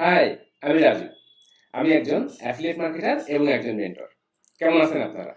High, আমি রাজু। আমি একজন অ্যাফিলিয়েট মার্কেটার এবং একজন মেন্টর কেমন আছেন আপনারা?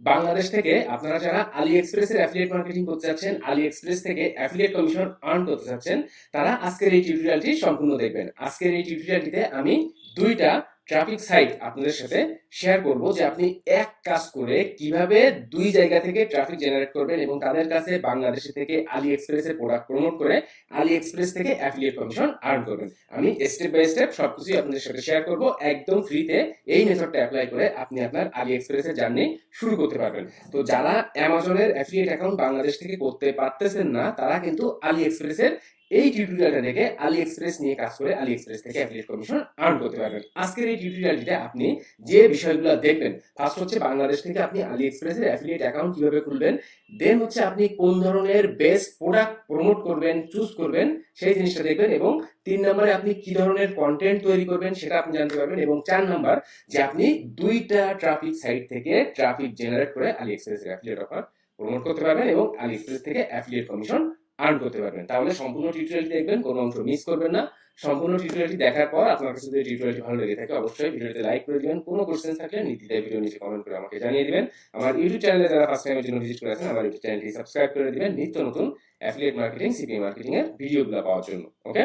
বাংলাদেশ থেকে আপনারা যারা আলি এক্সপ্রেসের অ্যাফিলিয়েট মার্কেটিং করতে যাচ্ছেন আলি এক্সপ্রেস থেকে অ্যাফিলিয়েট কমিশন আর্ন করতে যাচ্ছেন, তারা আজকের এই টিউটোরিয়ালটি সম্পূর্ণ দেখবেন। আজকের এই টিউটোরিয়ালটিতে আমি দুইটা ট্রাফিক সাইট আপনাদের সাথে শেয়ার করব যে আপনি এক কাজ করে কীভাবে দুই জায়গা থেকে ট্রাফিক জেনারেট করবেন এবং তাদের কাছে বাংলাদেশে থেকে আলি এক্সপ্রেসের প্রোডাক্ট প্রমোট করে আলি এক্সপ্রেস থেকে অ্যাফিলিয়েট কমিশন আর্ন করবেন। আমি স্টেপ বাই স্টেপ সবকিছুই আপনাদের সাথে শেয়ার করব। একদম ফ্রিতে এই মেথডটা অ্যাপ্লাই করে আপনি আপনার আলি এক্সপ্রেসের জার্নি শুরু করতে পারবেন। তো যারা অ্যামাজনের অ্যাফিলিয়েট অ্যাকাউন্ট বাংলাদেশ থেকে করতে পারতেছেন না, তারা কিন্তু আলি এক্সপ্রেসের এই টিউটোরিয়ালটা দেখে আলি এক্সপ্রেস নিয়ে কাজ করে আলি এক্সপ্রেস থেকে অ্যাফিলিয়েট কমিশন আর্ন করতে পারবেন। আজকের এই টিউটোরিয়ালটিতে আপনি যে বিষয়গুলো দেখবেন ফার্স্ট হচ্ছে বাংলাদেশ থেকে আপনি আলি এক্সপ্রেসের অ্যাফিলিয়েট অ্যাকাউন্ট কীভাবে খুলবেন দেন হচ্ছে আপনি কোন ধরনের বেস্ট প্রোডাক্ট প্রমোট করবেন চুজ করবেন, সেই জিনিসটা দেখবেন এবং তিন নম্বরে আপনি কি ধরনের কন্টেন্ট তৈরি করবেন সেটা আপনি জানতে পারবেন এবং চার নাম্বার যে আপনি দুইটা ট্রাফিক সাইট থেকে ট্রাফিক জেনারেট করে আলি এক্সপ্রেসের অ্যাফিলিয়েট অফার প্রমোট করতে পারবেন এবং আলি এক্সপ্রেস থেকে অ্যাফিলিয়েট কমিশন আর্ন করতে পারবেন। তাহলে সম্পূর্ণ টিউটোরিয়ালটি দেখবেন, কোনো অংশ মিস করবেন না। সম্পূর্ণ টিউটোরিয়ালটি দেখার পর আপনার কাছে যদি টিউটোরিয়ালটি ভালো লেগে থাকে, অবশ্যই ভিডিওতে লাইক করে দিবেন। কোনো কোশ্চেন থাকলে নীতিদায় ভিডিও নিচে কমেন্ট করে আমাকে জানিয়ে দিবেন। আমার ইউটিউব চ্যানেলে যারা ফার্স্ট টাইমের জন্য ভিজিট করেছেন আমার ইউটিউব চ্যানেলটি সাবস্ক্রাইব করে দিবেন নিত্য নতুন অ্যাফিলিয়েট মার্কেটিং সিপিএ মার্কেটিং এর ভিডিওগুলো পাওয়ার জন্য ওকে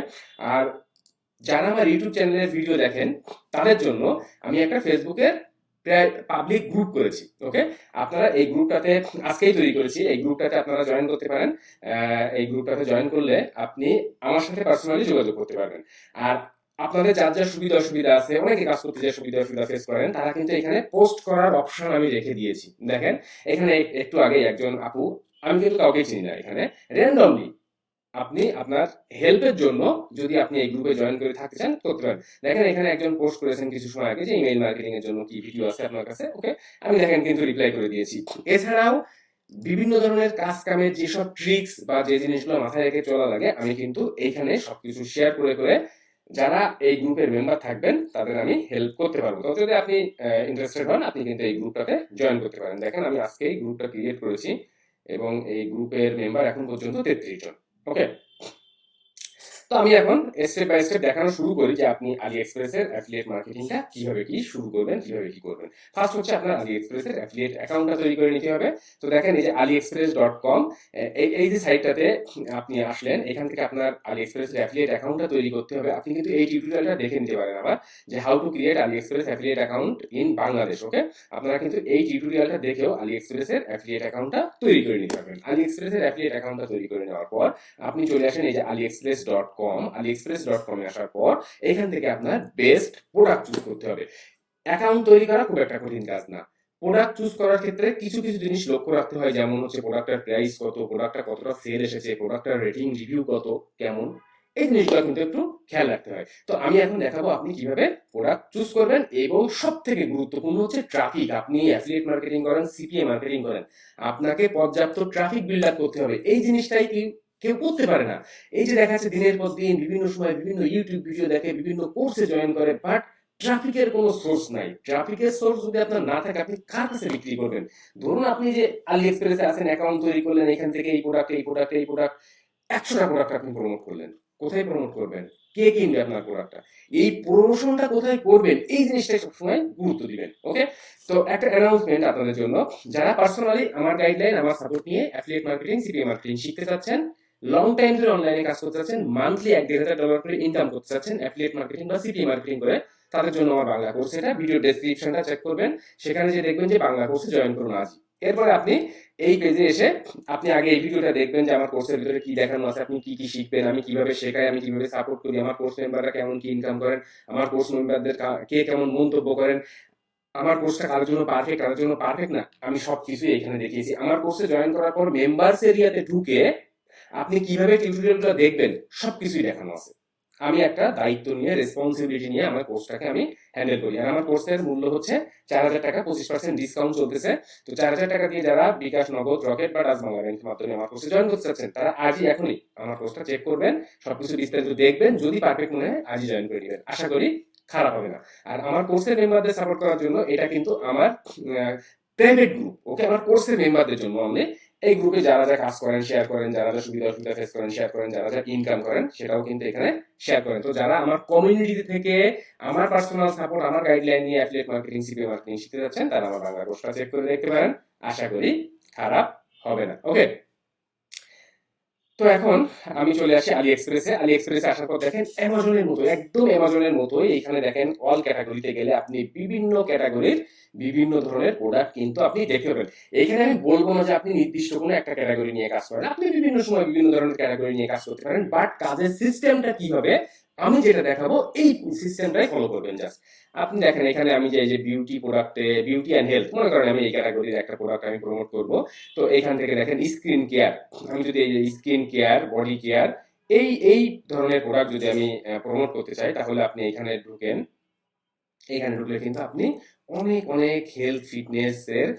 আর যারা আমার ইউটিউব চ্যানেলের ভিডিও দেখেন, তাদের জন্য আমি একটা ফেসবুকের পাবলিক গ্রুপ করেছি ওকে আপনারা এই গ্রুপটাতে আজকেই তৈরি করেছি, এই গ্রুপটাতে আপনারা জয়েন করতে পারেন। এই গ্রুপটাতে জয়েন করলে আপনি আমার সাথে পার্সোনালি যোগাযোগ করতে পারবেন। আর আপনাদের যার যা সুবিধা অসুবিধা আছে, অনেকে কাজ করতে যে সুবিধা অসুবিধা ফেস করেন, তারা কিন্তু এখানে পোস্ট করার অপশন আমি রেখে দিয়েছি। দেখেন, এখানে একটু আগে একজন আপু, আমি কিন্তু কাউকে চিনি না এখানে র্যান্ডমলি আপনি আপনার হেল্পের জন্য যদি আপনি এই গ্রুপে জয়েন করে থাকতে চান পারেন দেখেন এখানে একজন পোস্ট করেছেন কিছু সময় আগে যে ইমেল মার্কেটিং এর জন্য কি ভিডিও আছে আপনার কাছে? ওকে আমি দেখেন কিন্তু রিপ্লাই করে দিয়েছি। এছাড়াও বিভিন্ন ধরনের কাজ কামের যেসব ট্রিক্স বা যে জিনিসগুলো মাথায় রেখে চলা লাগে, আমি কিন্তু এইখানে সবকিছু শেয়ার করে করে যারা এই গ্রুপের মেম্বার থাকবেন, তাদের আমি হেল্প করতে পারব। তো যদি আপনি ইন্টারেস্টেড হন, আপনি কিন্তু এই গ্রুপটাতে জয়েন করতে পারেন। দেখেন আমি আজকে এই গ্রুপটা ক্রিয়েট করেছি এবং এই গ্রুপের মেম্বার এখন পর্যন্ত তেত্রিশ জন। ওকে তো আমি এখন স্টেপ বাই স্টেপ দেখানো শুরু করি যে আপনি আলি এক্সপ্রেসের অ্যাফিলিয়েট মার্কেটিংটা কীভাবে কি শুরু করবেন, কীভাবে কি করবেন। ফার্স্ট হচ্ছে আপনার আলি এক্সপ্রেসের অ্যাফিলিয়েট অ্যাকাউন্টটা তৈরি করে নিতে হবে। তো দেখেন এই যে আলি এক্সপ্রেস ডট কম এই যে সাইটটাতে আপনি আসলেন, এখান থেকে আপনার আলি এক্সপ্রেসের অ্যাফিলিয়েট অ্যাকাউন্টটা তৈরি করতে হবে। আপনি কিন্তু এই টিউটোরিয়ালটা দেখে নিতে পারেন আবার, যে how to create AliExpress affiliate account in Bangladesh okay আপনারা কিন্তু এই টিউটোরিয়ালটা দেখেও আলি এক্সপ্রেসের অ্যাফিলিয়েট অ্যাকাউন্টটা তৈরি করে নিতে পারবেন। আলি এক্সপ্রেসের অ্যাফিলিয়েট অ্যাকাউন্টটা তৈরি করে নেওয়ার পর আপনি চলে আসেন এই যে AliExpress dot com AliExpress dot কমে আসার পর এখান থেকে আপনার বেস্ট প্রোডাক্ট চুজ করতে হবে। অ্যাকাউন্ট তৈরি করা খুব একটা কঠিন কাজ না। প্রোডাক্ট চুজ করার ক্ষেত্রে কিছু কিছু জিনিস লক্ষ্য রাখতে হয়, যেমন হচ্ছে প্রোডাক্টের প্রাইস কত প্রোডাক্টটা কতটা সেল এসেছে প্রোডাক্টের রেটিং রিভিউ কত, কেমন? এই জিনিসগুলো কিন্তু একটু খেয়াল রাখতে হয়। তো আমি এখন দেখাবো আপনি কীভাবে প্রোডাক্ট চুজ করবেন এবং সব থেকে গুরুত্বপূর্ণ হচ্ছে ট্রাফিক আপনি অ্যাফিলিয়েট মার্কেটিং করেন সিপিএ মার্কেটিং করেন। আপনাকে পর্যাপ্ত ট্রাফিক বিল্ড আপ করতে হবে। এই জিনিসটাই কি কেউ করতে পারে না। এই যে দেখা যাচ্ছে দিনের পর দিন বিভিন্ন সময় বিভিন্ন ইউটিউব ভিডিও দেখে, বিভিন্ন কোর্সে জয়েন করে বাট ট্রাফিকের কোনো সোর্স নাই। ট্রাফিকের সোর্স যদি আপনার না থাকে, আপনি কার কাছে বিক্রি করবেন? ধরুন আপনি যে আলি এক্সপ্রেসে আছেন অ্যাকাউন্ট তৈরি করলেন, এখান থেকে এই প্রোডাক্ট এই প্রোডাক্ট এই প্রোডাক্ট একশোটা প্রোডাক্ট আপনি প্রমোট করলেন। কোথায় প্রমোট করবেন? কে কিনবে আপনার প্রোডাক্টটা এই প্রমোশনটা কোথায় করবেন? এই জিনিসটা সবসময় গুরুত্ব দিবেন ওকে তো একটা অ্যানাউন্সমেন্ট আপনাদের জন্য। যারা পার্সোনালি আমার গাইডলাইন আমার সাপোর্ট নিয়ে অ্যাফিলিয়েট মার্কেটিং সিপিএ মার্কেটিং শিখতে চাচ্ছেন লং টাইম ধরে অনলাইনে কাজ করতে চাচ্ছেন মান্থলি এক দেড় হাজার ডলার করে ইনকাম করতে চাচ্ছেন অ্যাফিলিয়েট মার্কেটিং বা সিপিএ মার্কেটিং করে, তাদের জন্য আমার বাংলা কোর্স এটা। ভিডিও ডেসক্রিপশনটা চেক করবেন, সেখানে যে দেখবেন যে বাংলা কোর্সে জয়েন করুন আজ। এরপরে আপনি এই পেজে এসে আপনি আগে এই ভিডিওটা দেখবেন যে আমার কোর্সের ভিতরে কি দেখানো আছে, আপনি কি কি শিখবেন, আমি কীভাবে শেখাই, আমি কীভাবে সাপোর্ট করি, আমার কোর্স মেম্বাররা কেমন কি ইনকাম করেন, আমার কোর্স মেম্বারদের কে কেমন মন্তব্য করেন, আমার কোর্সটা কারোর জন্য পারফেক্ট কারোর জন্য পারফেক্ট না, আমি সব কিছুই এখানে দেখিয়েছি। আমার কোর্সে জয়েন করার পর মেম্বার্স এরিয়াতে ঢুকে আপনি কীভাবে টিউটোরিয়ালটা দেখবেন সব কিছুই দেখানো আছে। আমি একটা দায়িত্ব নিয়ে রেসপন্সিবিলিটি নিয়ে আমার কোর্সটাকে আমি হ্যান্ডেল করি। আর আমার কোর্সের মূল্য হচ্ছে চার হাজার টাকা, পঁচিশ পার্সেন্ট ডিসকাউন্ট চলতেছে। তো চার হাজার টাকা দিয়ে যারা বিকাশ, নগদ, রকেট বা ডাচ বাংলা ব্যাংকের মাধ্যমে আমার কোর্সে জয়েন করতে চাচ্ছেন, তারা আজই এখনই আমার কোর্সটা চেক করবেন, সবকিছু বিস্তারিত দেখবেন, যদি পারফেক্ট মনে হয় আজই জয়েন করে নেবেন। আশা করি খারাপ হবে না। আর আমার কোর্সের মেম্বারদের সাপোর্ট করার জন্য এটা কিন্তু আমার প্রাইভেট গ্রুপ ওকে আমার কোর্সের মেম্বারদের জন্য আমি এই গ্রুপে যারা যা কাজ করেন শেয়ার করেন, যারা যা সুবিধা অসুবিধা ফেস করেন শেয়ার করেন, যারা যা ইনকাম করেন, সেটাও কিন্তু এখানে শেয়ার করেন। তো যারা আমার কমিউনিটি থেকে আমার পার্সোনাল সাপোর্ট আমার গাইডলাইন নিয়ে অ্যাফিলিয়েট মার্কেটিং সিপি মার্কেটিং শিখতে যাচ্ছেন, তারা আমার বাংলা কোর্সটা চেক করে দেখতে পারেন। আশা করি খারাপ হবে না। ওকে তো এখন আমি চলে আসি আলি এক্সপ্রেসে আলি এক্সপ্রেসে আসার পর দেখেন অ্যামাজনের মতো একদম অ্যামাজনের মতোই এখানে দেখেন অল ক্যাটাগরিতে গেলে আপনি বিভিন্ন ক্যাটাগরির বিভিন্ন ধরনের প্রোডাক্ট কিন্তু আপনি দেখতে পাবেন। এখানে আমি বলব না যে আপনি নির্দিষ্ট কোনো একটা ক্যাটাগরি নিয়ে কাজ করেন। আপনি বিভিন্ন সময় বিভিন্ন ধরনের ক্যাটাগরি নিয়ে কাজ করতে পারেন বাট কাজের সিস্টেমটা কি হবে আমি যেটা দেখাবো, এই সিস্টেমটাই ফলো করবেন জাস্ট আপনি দেখেন এখানে আমি যে যে বিউটি প্রোডাক্টে বিউটি অ্যান্ড হেলথ মনে করেন আমি এই ক্যাটাগরির একটা প্রোডাক্ট আমি প্রমোট করব। তো এখান থেকে দেখেন স্কিন কেয়ার আমি যদি এই যে স্কিন কেয়ার বডি কেয়ার এই এই ধরনের প্রোডাক্ট যদি আমি প্রমোট করতে চাই, তাহলে আপনি এখানে ঢুকেন। এখানে ঢুকলে কিন্তু আপনি অনেক অনেক হেলথ ফিটনেস এর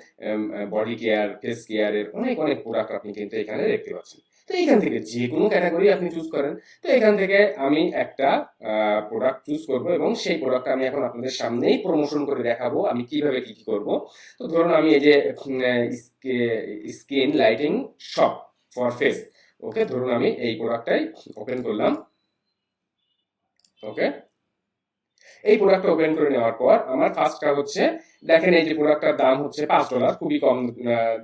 বডি কেয়ার ফেস কেয়ারের অনেক অনেক প্রোডাক্ট আপনি কিন্তু এখানে দেখতে পাচ্ছেন। তো এখান থেকে যে কোনো ক্যাটাগরি আপনি চুজ করেন। তো এখান থেকে আমি একটা প্রোডাক্ট চুজ করব এবং সেই প্রোডাক্টটা আমি এখন আপনাদের সামনেই প্রমোশন করে দেখাবো, আমি কীভাবে কি কি করব। তো ধরুন আমি এই যে skin lighting shop for face. Okay, ধরুন আমি এই প্রোডাক্টটাই ওপেন করলাম। ওকে এই প্রোডাক্টটা ওপেন করে নেওয়ার পর আমার ফার্স্ট কাজ হচ্ছে, দেখেন এই যে প্রোডাক্টটার দাম হচ্ছে পাঁচ ডলার খুবই কম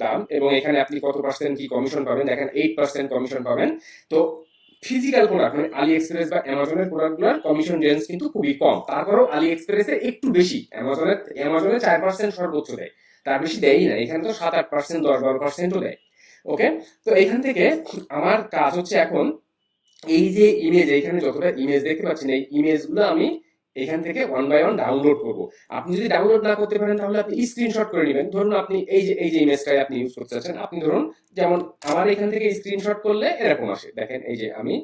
দাম এবং এখানে আপনি কত পার্সেন্ট কি কমিশন পাবেন? দেখেন এইট পার্সেন্ট কমিশন পাবেন। তো ফিজিক্যাল প্রোডাক্ট মানে আলি এক্সপ্রেস বা অ্যামাজনের প্রোডাক্টগুলোর কমিশন রেঞ্জ কিন্তু খুবই কম। তারপরেও আলি এক্সপ্রেসে একটু বেশি। অ্যামাজনের অ্যামাজনে চার পার্সেন্ট সর্বোচ্চ দেয়। তার বেশি দেয়ই না। এখানে তো সাত, আট পার্সেন্ট দশ, বারো পার্সেন্টও দেয়। ওকে তো এখান থেকে আমার কাজ হচ্ছে এখন এই যে ইমেজ এখানে যতটা ইমেজ দেখতে পাচ্ছেন, এই ইমেজগুলো আমি এখান থেকে ওয়ান বাই ওয়ান ডাউনলোড করব। আপনি যদি ডাউনলোড না করতে পারেন, তাহলে আপনি স্ক্রিনশট করে নেবেন। ধরুন আপনি এই যে এই যে ইমেজটাই আপনি ইউজ করতে চাচ্ছেন, আপনি ধরুন যেমন আমার এখান থেকে স্ক্রিনশট করলে এরকম আসে। দেখেন, এই যে আমি,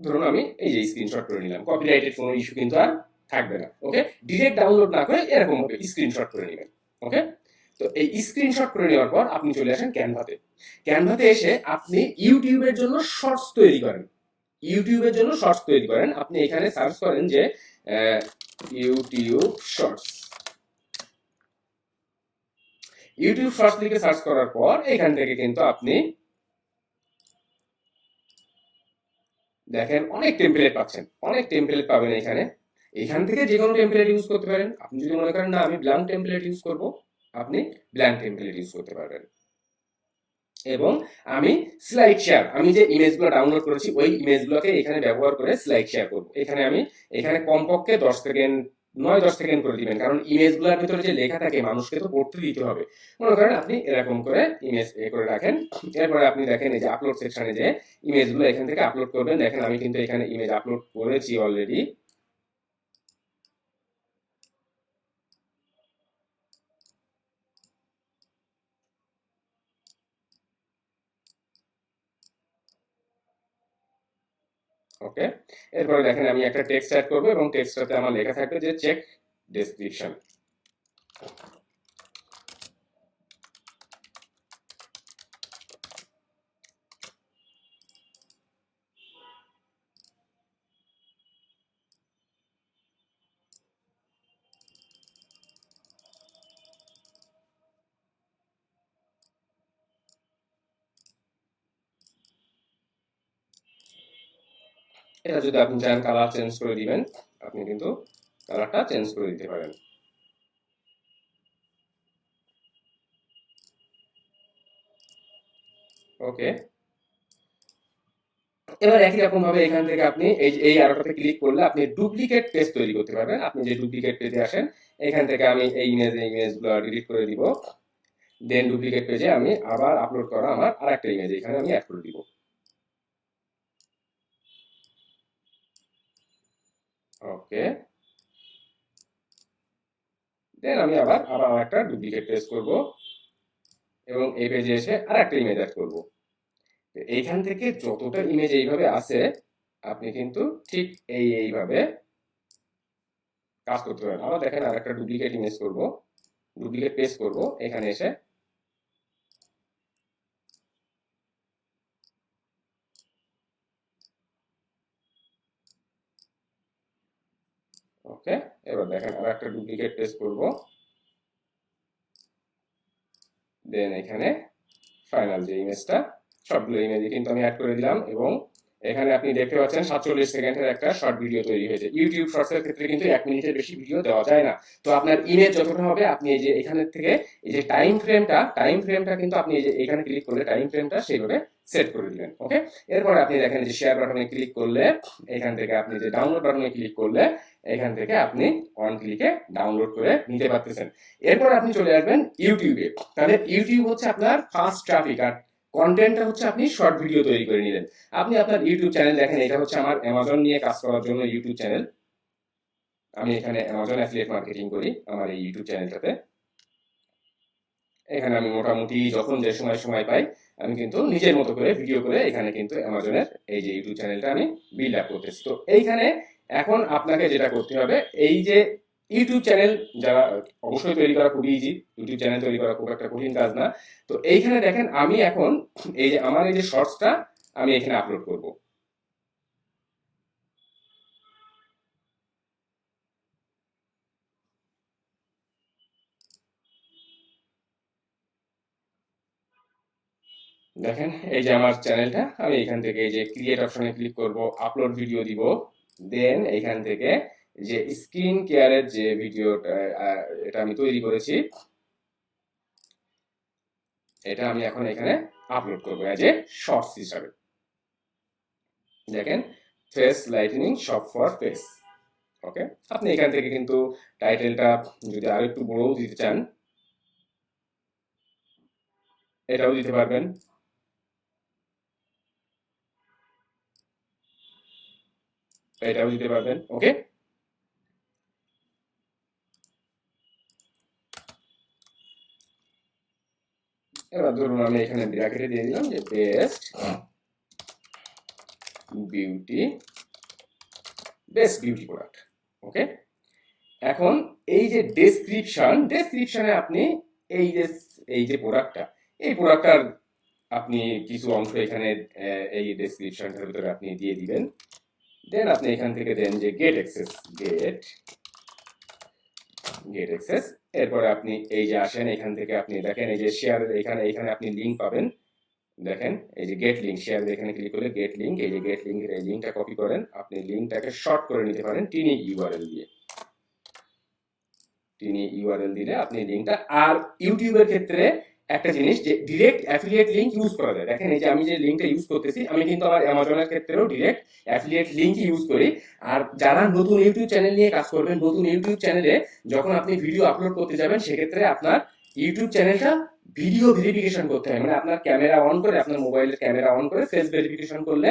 ধরুন আমি এই যে স্ক্রিনশট করে নিলাম। কপিরাইটেড কোনো ইস্যু কিন্তু আর থাকবে না ওকে ডিরেক্ট ডাউনলোড না করে এরকম হবে স্ক্রিনশট করে নেবেন ওকে তো এই স্ক্রিনশট করে নেওয়ার পর আপনি চলে আসেন ক্যানভাতে ক্যানভাতে এসে আপনি ইউটিউবের জন্য শর্টস তৈরি করেন। ইউটিউবের জন্য শর্টস তৈরি করেন। আপনি এখানে সার্চ করেন যে ইউটিউব শর্টস। ইউটিউব শর্টস লিখে সার্চ করার পর এখান থেকে কিন্তু আপনি দেখেন অনেক টেমপ্লেট পাচ্ছেন। অনেক টেমপ্লেট পাবেন এখানে। এখান থেকে যে কোনো টেমপ্লেট ইউজ করতে পারেন। আপনি যদি মনে করেন, না, আমি ব্ল্যাঙ্ক টেমপ্লেট ইউজ করব, আপনি ব্ল্যাঙ্ক টেমপ্লেট ইউজ করতে পারবেন। এবং আমি স্লাইড শেয়ার আমি যে ইমেজগুলো ডাউনলোড করেছি, ওই ইমেজগুলোকে এখানে ব্যবহার করে স্লাইড শেয়ার করব। এখানে আমি, এখানে কমপক্ষে দশ সেকেন্ড নয়, দশ সেকেন্ড করে দিবেন, কারণ ইমেজগুলোর ভিতরে যে লেখা থাকে, মানুষকে তো পড়তে দিতে হবে। মনে করেন আপনি এরকম করে ইমেজ এ করে রাখেন, এরপরে আপনি দেখেন এই যে আপলোড সেকশনে যে ইমেজগুলো এখান থেকে আপলোড করবেন, দেখেন আমি কিন্তু এখানে ইমেজ আপলোড করেছি অলরেডি ওকে এরপরে দেখেন আমি একটা টেক্সট অ্যাড করব এবং টেক্সটটাতে আমার লেখা থাকবে যে চেক ডেসক্রিপশন এটা যদি আপনি চান কালার চেঞ্জ করে দিবেন, আপনি কিন্তু কালারটা চেঞ্জ করে দিতে পারেন। ওকে এবার একই রকম ভাবে এখান থেকে আপনি এই এই আরোটাতে ক্লিক করলে আপনি ডুপ্লিকেট পেজ তৈরি করতে পারবেন। আপনি যে ডুপ্লিকেট পেজে আসেন, এখান থেকে আমি এই ইমেজ এই ইমেজগুলো ডিলিট করে দিব। দেন ডুপ্লিকেট পেজে আমি আবার আপলোড করা আমার আরেকটা ইমেজ এখানে আমি অ্যাড করে দিব। ওকে। দেন আমি আবার আবার একটা ডুপ্লিকেট পেজ করব এবং এই পেজে এসে আর একটা ইমেজ অ্যাড করব এইখান থেকে যতটা ইমেজ এইভাবে আছে আপনি কিন্তু ঠিক এই এইভাবে কাজ করতে পারেন। আবার দেখেন আর একটা ডুপ্লিকেট ইমেজ করব। ডুপ্লিকেট পেজ করব। এখানে এসে ওকে, এবার দেখেন আর একটা ডুপ্লিকেট পেস্ট করব। দেন এখানে ফাইনাল যে ইমেজটা সবগুলো ইমেজে কিন্তু আমি অ্যাড করে দিলাম এবং এখানে আপনি দেখতে পাচ্ছেন সাতচল্লিশ সেকেন্ডের একটা শর্ট ভিডিও তৈরি হয়েছে। ইউটিউব শর্টসের ক্ষেত্রে কিন্তু এক মিনিটের বেশি ভিডিও দেওয়া যায় না। তো আপনার ইমেজ যতটা হবে, আপনি এই যে এখানে থেকে এই যে টাইম ফ্রেমটা টাইম ফ্রেমটা কিন্তু আপনি এই যে এখানে ক্লিক করলে টাইম ফ্রেমটা সেইভাবে সেট করে দিবেন ওকে এরপরে আপনি দেখেন যে শেয়ার বাটনে ক্লিক করলে, এখান থেকে আপনি যে ডাউনলোড বাটনে ক্লিক করলে, এখান থেকে আপনি ওয়ান ক্লিকে ডাউনলোড করে নিতে পারতেছেন। এরপর আপনি চলে আসবেন ইউটিউবে তাহলে ইউটিউব হচ্ছে আপনার ফার্স্ট ট্রাফিক আর কন্টেন্টটা হচ্ছে আপনি শর্ট ভিডিও তৈরি করে নিলেন। আপনি আপনার ইউটিউব চ্যানেল দেখেন, এটা হচ্ছে আমার অ্যামাজন নিয়ে কাজ করার জন্য ইউটিউব চ্যানেল আমি এখানে অ্যামাজন অ্যাফিলিয়েট মার্কেটিং করি আমার এই ইউটিউব চ্যানেলটাতে এখানে আমি মোটামুটি যখন যে সময় সময় পাই, আমি কিন্তু নিজের মতো করে ভিডিও করে এখানে কিন্তু অ্যামাজনের এই যে ইউটিউব চ্যানেলটা আমি বিল্ড আপ করতেছি। তো এইখানে এখন আপনাকে যেটা করতে হবে, এই যে ইউটিউব চ্যানেল যারা অবশ্যই তৈরি করা খুবই ইজি ইউটিউব চ্যানেল তৈরি করা খুব একটা কঠিন কাজ না। তো এইখানে দেখেন আমি এখন এই যে আমার এই যে শর্টসটা আমি এখানে আপলোড করব। দেখেন এই যে আমার চ্যানেলটা, আমি এখান থেকে এই যে ক্রিয়েট অপশনে ক্লিক করব আপলোড ভিডিও দিব দেন এখান থেকে যে স্কিন কেয়ারের যে ভিডিওটা এটা আমি তৈরি করেছি, এটা আমি এখন এখানে আপলোড করব এজ এ শর্টস হিসাবে। দেখেন face lightening shop for face okay আপনি এখান থেকে কিন্তু টাইটেলটা যদি আরও একটু বড়ও দিতে চান, এটাও দিতে পারবেন। এটাও দিতে পারবেন ওকে এবার ধরুন আমি এখানে ব্র্যাকেটে দিয়ে দিলাম যে best beauty best beauty product okay এখন এই যে ডেসক্রিপশন ডেসক্রিপশনে আপনি এই যে এই যে প্রোডাক্টটা এই প্রোডাক্টটার আপনি কিছু অংশ এখানে এই ডেসক্রিপশনটার ভিতরে আপনি দিয়ে দিবেন। দেন আপনি এখান থেকে দেন যে get access get get access এরপরে আপনি এই যে আসেন, এখান থেকে আপনি দেখেন, এই যে শেয়ারের এখানে এখানে আপনি লিঙ্ক পাবেন। দেখেন, এই যে গেট লিঙ্ক শেয়ার এখানে ক্লিক করলে গেট লিঙ্ক এই যে গেট লিঙ্কের এই লিঙ্কটা কপি করেন। আপনি লিঙ্কটাকে শর্ট করে নিতে পারেন টিনি ইউআরএল দিয়ে। টিনি ইউআরএল দিলে আপনি লিঙ্কটা আর ইউটিউবের ক্ষেত্রে একটা জিনিস যে ডিরেক্ট অ্যাফিলিয়েট লিঙ্ক ইউজ করা যায়। দেখেন এই যে আমি যে লিঙ্কটা ইউজ করতেছি, আমি কিন্তু আমার অ্যামাজনের ক্ষেত্রেও ডিরেক্ট অ্যাফিলিয়েট লিঙ্ক ইউজ করি। আর যারা নতুন ইউটিউব চ্যানেল নিয়ে কাজ করবেন, নতুন ইউটিউব চ্যানেলে যখন আপনি ভিডিও আপলোড করতে যাবেন, সেক্ষেত্রে আপনার ইউটিউব চ্যানেলটা ভিডিও ভেরিফিকেশন করতে হয়। মানে আপনার ক্যামেরা অন করে, আপনার মোবাইলের ক্যামেরা অন করে ফেস ভেরিফিকেশন করলে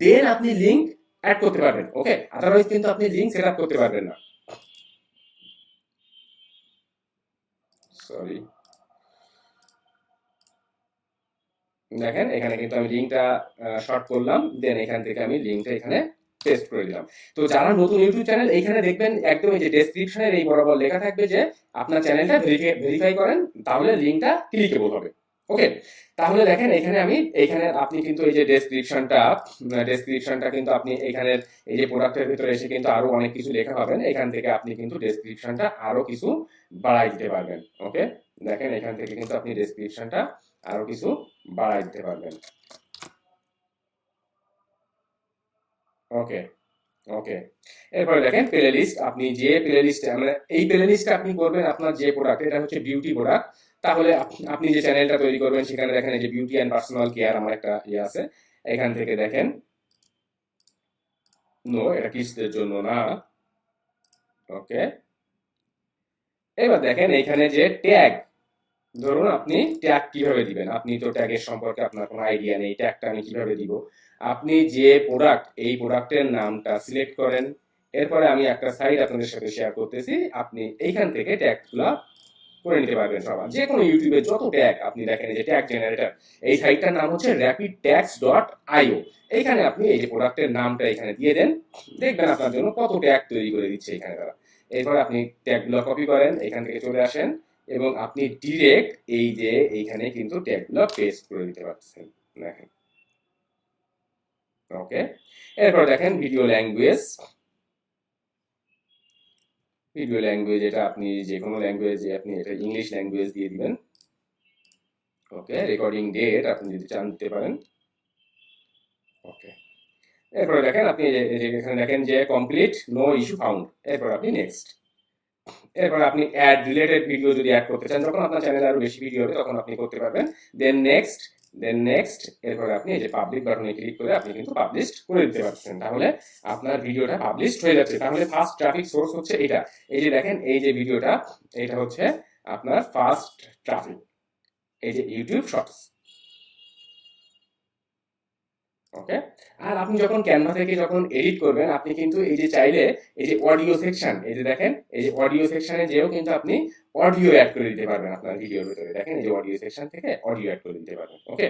দেন আপনি লিঙ্ক অ্যাড করতে পারবেন ওকে আদারওয়াইজ কিন্তু আপনি লিঙ্ক সেট করতে পারবেন না। সরি দেখেন, এখানে কিন্তু আমি লিঙ্কটা শর্ট করলাম দেন এখান থেকে আমি লিঙ্কটা এখানে পেস্ট করে দিলাম। তো যারা নতুন ইউটিউব চ্যানেল এখানে দেখবেন একদম এই যে ডেসক্রিপশনের এই বরাবর লেখা থাকবে যে আপনার চ্যানেলটা ভেরিফাই করেন, তাহলে লিঙ্কটা ক্লিকেবল হবে। ওকে তাহলে দেখেন, এখানে আমি, এখানে আপনি কিন্তু এই যে ডেসক্রিপশনটা ডেসক্রিপশনটা কিন্তু আপনি এখানে এই যে প্রোডাক্টের ভিতরে এসে কিন্তু আরও অনেক কিছু লেখা পাবেন। এখান থেকে আপনি কিন্তু ডেসক্রিপশনটা আরও কিছু বাড়াই দিতে পারবেন। ওকে দেখেন, এখান থেকে কিন্তু আপনি ডেসক্রিপশনটা আরও কিছু বাড়াই দিতে পারবেন। ওকে ওকে এরপরে দেখেন প্লে লিস্ট আপনি যে প্লে লিস্ট মানে এই প্লে লিস্টে আপনি করবেন আপনার যে প্রোডাক্ট এটা হচ্ছে বিউটি প্রোডাক্ট তাহলে আপনি যে চ্যানেলটা তৈরি করবেন, সেখানে দেখেন এই যে বিউটি অ্যান্ড পার্সোনাল কেয়ার আমার একটা ইয়ে আছে। এখান থেকে দেখেন নো এটা কিসদের জন্য না? ওকে এবার দেখেন এখানে যে ট্যাগ ধরুন আপনি ট্যাগ কীভাবে দিবেন? আপনি তো ট্যাগের সম্পর্কে আপনার কোনো আইডিয়া নেই। ট্যাগটা আমি কীভাবে দিব? আপনি যে প্রোডাক্ট এই প্রোডাক্টের নামটা সিলেক্ট করেন। এরপরে আমি একটা সাইট আপনাদের সাথে শেয়ার করতেছি। আপনি এইখান থেকে ট্যাগগুলো করে নিতে পারবেন সবার। যে কোনো ইউটিউবে যত ট্যাগ আপনি দেখেন যে ট্যাগ জেনারেটর এই সাইটটার নাম হচ্ছে র্যাপিড ট্যাক্স ডট আইও এইখানে আপনি এই যে প্রোডাক্টের নামটা এখানে দিয়ে দেন। দেখবেন আপনার জন্য কত ট্যাগ তৈরি করে দিচ্ছে এখানে তারা। এরপর আপনি ট্যাগগুলো কপি করেন। এখান থেকে চলে আসেন। এবং আপনি ডিরেক্ট এই যে এইখানে কিন্তু ট্যাগগুলো পেস্ট করে দিতে পারছেন দেখেন। ওকে এরপর দেখেন ভিডিও ল্যাঙ্গুয়েজ ভিডিও ল্যাঙ্গুয়েজ এটা আপনি যে কোনো ল্যাঙ্গুয়েজ আপনি এটা ইংলিশ ল্যাঙ্গুয়েজ দিয়ে দিবেন। ওকে রেকর্ডিং ডেট আপনি যদি চান দিতে পারেন। ওকে এরপরে দেখেন আপনি এখানে দেখেন যে কমপ্লিট নো ইস্যু ফাউন্ড এরপর আপনি নেক্সট এরপর আপনি অ্যাড রিলেটেড ভিডিও যদি অ্যাড করতে চান, যখন আপনার চ্যানেলে আরও বেশি ভিডিও হবে, তখন আপনি করতে পারবেন। দেন নেক্সট দেন নেক্সট এরপরে আপনি এই যে পাবলিক বাটনে ক্লিক করে আপনি কিন্তু পাবলিশ করে দিতে পারছেন তাহলে আপনার ভিডিওটা পাবলিশ হয়ে যাচ্ছে। তাহলে ফার্স্ট ট্রাফিক সোর্স হচ্ছে এটা এই যে দেখেন, এই যে ভিডিওটা এটা হচ্ছে আপনার ফার্স্ট ট্রাফিক এই যে ইউটিউব শর্টস ওকে আর আপনি যখন ক্যানভা থেকে যখন এডিট করবেন, আপনি কিন্তু এই যে চাইলে এই যে অডিও সেকশন এই যে দেখেন, এই যে অডিও সেকশনে যেও কিন্তু আপনি অডিও অ্যাড করে দিতে পারবেন আপনার ভিডিওর ভিতরে। দেখেন এই যে অডিও সেকশন থেকে অডিও অ্যাড করে দিতে পারবেন। ওকে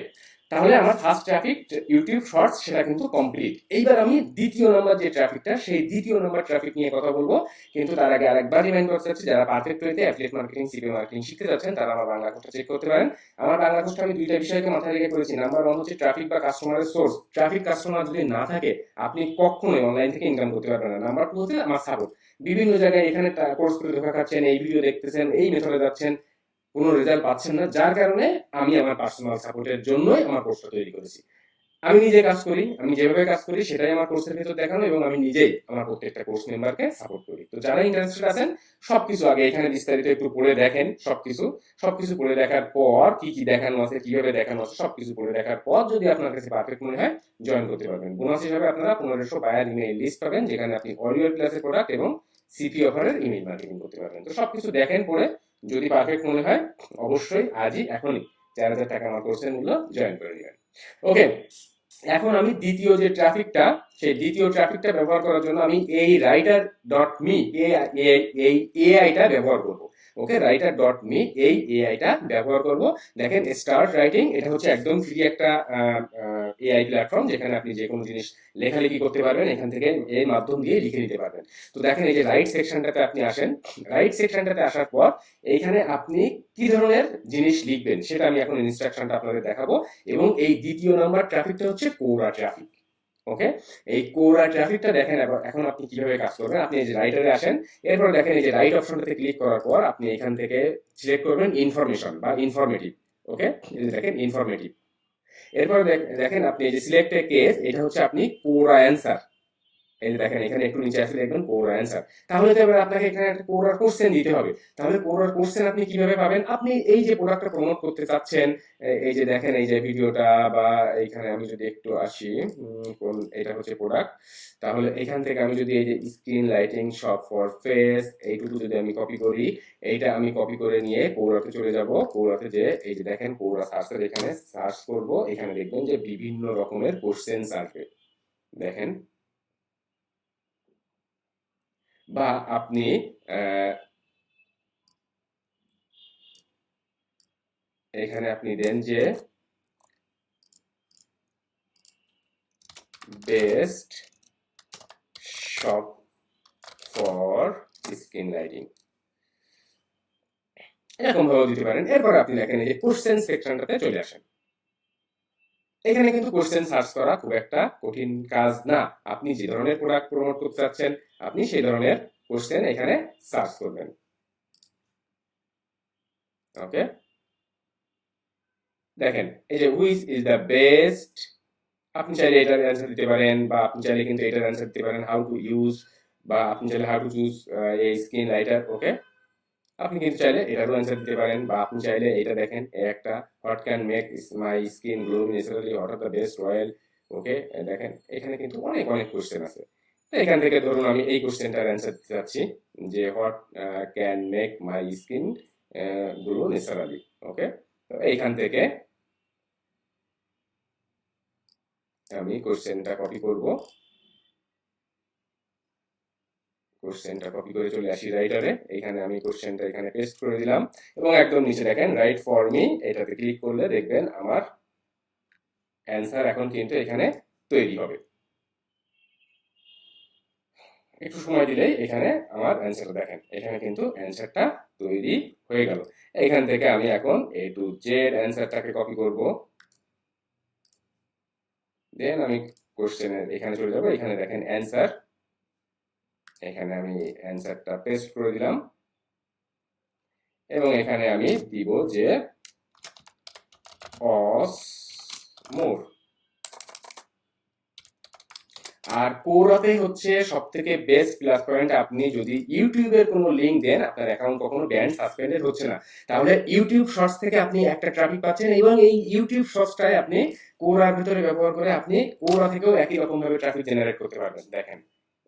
তাহলে আমার ফার্স্ট ট্রাফিক ইউটিউব শর্টস সেটা কিন্তু কমপ্লিট এইবার আমি দ্বিতীয় নম্বর যে ট্রাফিকটা সেই দ্বিতীয় নম্বর ট্রাফিক নিয়ে কথা বলব। কিন্তু তার আগে আরেকবার রিমাইন্ড করতে চাচ্ছি, যারা পারফেক্ট ওয়েতে অ্যাফিলিয়েট মার্কেটিং সিপি মার্কেটিং শিখতে যাচ্ছেন, তারা আমার বাংলা কোর্সটা চেক করতে পারেন। আমার বাংলা কোর্সটা আমি দুইটা বিষয়কে মাথায় রেখে করেছি। নাম্বার ওয়ান হচ্ছে ট্রাফিক বা কাস্টমারের সোর্স ট্রাফিক কাস্টমার যদি না থাকে, আপনি কখনোই অনলাইন থেকে ইনকাম করতে পারবেন না। নাম্বার টু হচ্ছে আমার সাপোর্ট বিভিন্ন জায়গায় এখানে কোর্স করে ধোকা খাচ্ছেন, এই ভিডিও দেখতেছেন, এই মেথডে যাচ্ছেন। কোনো রেজাল্ট পাচ্ছেন না। যার কারণে আমি আমার পার্সোনাল সাপোর্টের জন্যই আমার কোর্সটা তৈরি করেছি। আমি নিজে কাজ করি, আমি যেভাবে কাজ করি সেটাই আমার কোর্সের ভেতর দেখানো এবং আমি নিজেই আমার প্রত্যেকটা কোর্স মেম্বারকে সাপোর্ট করি। তো যারা ইন্টারেস্টেড আছেন, সবকিছু আগে এখানে বিস্তারিত একটু পড়ে দেখেন সবকিছু। সবকিছু পড়ে দেখার পর কি কি দেখানো আছে, কীভাবে দেখানো আছে, সবকিছু পড়ে দেখার পর যদি আপনার কাছে পারফেক্ট মনে হয় জয়েন করতে পারবেন। বোনাস হিসাবে আপনারা পনেরোশো বায়ার ইমেইল লিস্ট পাবেন, যেখানে আপনি অডিও ক্লাসের প্রোডাক্ট এবং সিপি অফারের ইমেইল মার্কেটিং করতে পারবেন। তো সবকিছু দেখেন, পড়ে যদি পারফেক্ট মনে হয়, অবশ্যই আজই এখনই চার হাজার টাকা আমার কোর্সের মূল্য জয়েন করে নেবেন। ওকে এখন আমি দ্বিতীয় যে ট্রাফিকটা সেই দ্বিতীয় ট্রাফিকটা ব্যবহার করার জন্য আমি এই রাইটার ডট মি এআইটা ব্যবহার করব। ওকে রাইটার ডট মি এই এআইটা ব্যবহার করব। দেখেন স্টার্ট রাইটিং এটা হচ্ছে একদম ফ্রি একটা এআই প্ল্যাটফর্ম যেখানে আপনি যে কোনো জিনিস লেখালেখি করতে পারবেন, এখান থেকে এই মাধ্যম দিয়ে লিখে নিতে পারবেন। তো দেখেন, এই যে রাইট সেকশনটাতে আপনি আসেন রাইট সেকশনটাতে আসার পর এইখানে আপনি কি ধরনের জিনিস লিখবেন, সেটা আমি এখন ইনস্ট্রাকশনটা আপনাদের দেখাবো। এবং এই দ্বিতীয় নাম্বার ট্রাফিকটা হচ্ছে কোরা ট্রাফিক ওকে এই কোরা ট্রাফিকটা দেখেন এখন আপনি কীভাবে কাজ করবেন। আপনি যে রাইটারে আসেন, এরপর দেখেন এই যে রাইট অপশনটাতে ক্লিক করার পর আপনি এখান থেকে সিলেক্ট করবেন ইনফরমেশন বা ইনফরমেটিভ ওকে দেখেন ইনফরমেটিভ এরপর দেখ- দেখেন আপনি এই যে সিলেক্ট এ কেস এটা হচ্ছে আপনি কোরা অ্যান্সার এই দেখেন, এখানে একটু নিচে আসলে দেখবেন কোরা অ্যান্সার তাহলে তো এবার আপনাকে এখানে একটা কোরার কোশ্চেন দিতে হবে। তাহলে কোরার কোশ্চেন আপনি কীভাবে পাবেন? আপনি এই যে প্রোডাক্টটা প্রমোট করতে চাচ্ছেন এই যে দেখেন, এই যে ভিডিওটা বা এইখানে আমি যদি একটু আসি কোন, এটা হচ্ছে প্রোডাক্ট তাহলে এখান থেকে আমি যদি এই যে screen lighting shop for face এইটুকু যদি আমি কপি করি, এইটা আমি কপি করে নিয়ে কৌরাতে চলে যাব। কৌরাতে যে, এই যে দেখেন কৌরা সার্চের এখানে সার্চ করব। এখানে দেখবেন যে বিভিন্ন রকমের কোশ্চেন আসবে। দেখেন বা আপনি এখানে আপনি দেন যে best shop for screen lighting এরকম ভাবে দিতে পারেন। এরপর আপনি দেখেন এই যে কোশ্চেন সেকশনটাতে চলে আসেন। এখানে কিন্তু কোশ্চেন সার্চ করা খুব একটা কঠিন কাজ না। আপনি যে ধরনের প্রোডাক্ট প্রমোট করতে চাচ্ছেন, আপনি সেই ধরনের কোশ্চেন এখানে সার্চ করবেন। ওকে দেখেন, এই যে হুইচ ইজ দ্য বেস্ট আপনি চাইলে এটার অ্যান্সার দিতে পারেন বা আপনি চাইলে কিন্তু এটার অ্যান্সার দিতে পারেন হাউ টু ইউজ বা আপনি চাইলে হাউ টু চুজ এই স্ক্রিন রাইটার ওকে আপনি কিন্তু চাইলে এটারও অ্যান্সার দিতে পারেন বা আপনি চাইলে এটা দেখেন একটা what can make my skin glow naturally what are the best royal okay দেখেন, এখানে কিন্তু অনেক অনেক কোশ্চেন আছে। তো এখান থেকে ধরুন আমি এই কোশ্চেনটার অ্যান্সার দিতে চাচ্ছি, যে what can make my skin glow naturally okay তো এইখান থেকে আমি কোশ্চেনটা কপি করব। কোশ্চেনটা কপি করে চলে আসি রাইটারে এইখানে আমি কোশ্চেনটা এখানে পেস্ট করে দিলাম এবং একদম নিচে দেখেন রাইট ফর মি এটাতে ক্লিক করলে দেখবেন আমার অ্যান্সার এখন কিন্তু এখানে তৈরি হবে। একটু সময় দিলেই এখানে আমার অ্যান্সার দেখেন, এখানে কিন্তু অ্যান্সারটা তৈরি হয়ে গেল। এখান থেকে আমি এখন এ টু জেড অ্যান্সারটাকে কপি করব। দেন আমি কোশ্চেনের এখানে চলে যাব, এখানে দেখেন অ্যান্সার এখানে আমি অ্যান্সারটা পেস্ট করে দিলাম। এবং এখানে আমি দিব যে অস মোর। আর কোরাতে হচ্ছে সব থেকে বেস্ট প্লাস পয়েন্ট আপনি যদি ইউটিউবের কোনো লিঙ্ক দেন, আপনার অ্যাকাউন্ট কখনো ব্যান সাসপেন্ডেড হচ্ছে না। তাহলে ইউটিউব শর্টস থেকে আপনি একটা ট্রাফিক পাচ্ছেন এবং এই ইউটিউব শর্টসটাই আপনি কোরার ভিতরে ব্যবহার করে আপনি কোরা থেকেও একই রকম ভাবে ট্রাফিক জেনারেট করতে পারবেন। দেখেন।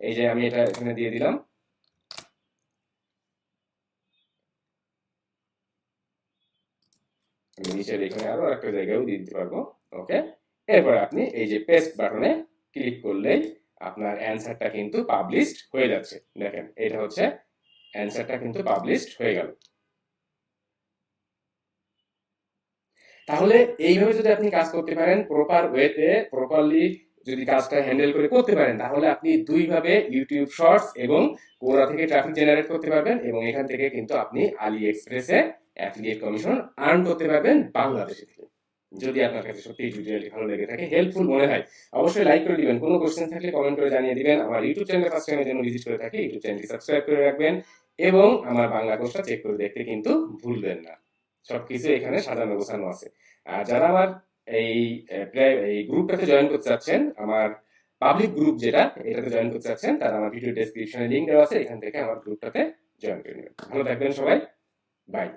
এই যে আমি এটা এখানে দিয়ে দিলাম। আমি নিচের এখানে আরও একটা জায়গায়ও দিতে পারব। ওকে এরপর আপনি এই যে পেস্ট বাটনে ক্লিক করলেই আপনার অ্যান্সারটা কিন্তু পাবলিশড হয়ে যাচ্ছে। দেখেন, এটা হচ্ছে অ্যান্সারটা কিন্তু পাবলিশড হয়ে গেল। তাহলে এইভাবে যদি আপনি কাজ করতে পারেন প্রপার ওয়েতে প্রপারলি যদি কাজটা হ্যান্ডেল করে করতে পারেন, তাহলে আপনি দুইভাবে ইউটিউব শর্টস এবং কোরা থেকে ট্রাফিক জেনারেট করতে পারবেন এবং এখান থেকে কিন্তু আপনি আলি এক্সপ্রেসে অ্যাফিলিয়েট কমিশন আর্ন করতে পারবেন বাংলাদেশে। থেকে যদি আপনার কাছে সত্যি ভিডিওটি ভালো লেগে থাকে হেল্পফুল মনে হয়, অবশ্যই লাইক করে দিবেন। কোনো কোশ্চেন থাকলে কমেন্ট করে জানিয়ে দিবেন। আমার ইউটিউব চ্যানেল ফার্স্ট টাইমের জন্য ভিজিট করে থাকি ইউটিউব চ্যানেলটি সাবস্ক্রাইব করে রাখবেন এবং আমার বাংলা কোর্সটা চেক করে দেখতে কিন্তু ভুলবেন না। সবকিছু এখানে সাজানো গোছানো আছে। আর যারা আমার এই এই গ্রুপটাতে জয়েন করতে চাচ্ছেন, আমার পাবলিক গ্রুপ যেটা, এটাতে জয়েন করতে চাচ্ছেন, তারা আমার ভিডিও ডেসক্রিপশনে লিংক দেওয়া আছে, এখান থেকে আমার গ্রুপটাতে জয়েন করে নেবেন। ভালো থাকবেন সবাই বাই